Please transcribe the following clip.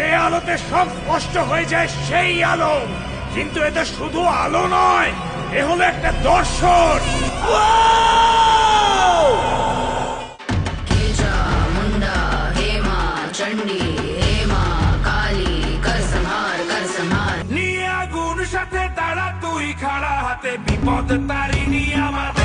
আলোতে সব স্পষ্ট হয়ে যায় সেই আলো। কিন্তু এটা শুধু আলো নয় এ হলো একটা দর্শন। নিয়ে আগুন সাথে তারা তুই খাড়া হাতে বিপদ তারিনি আমাদের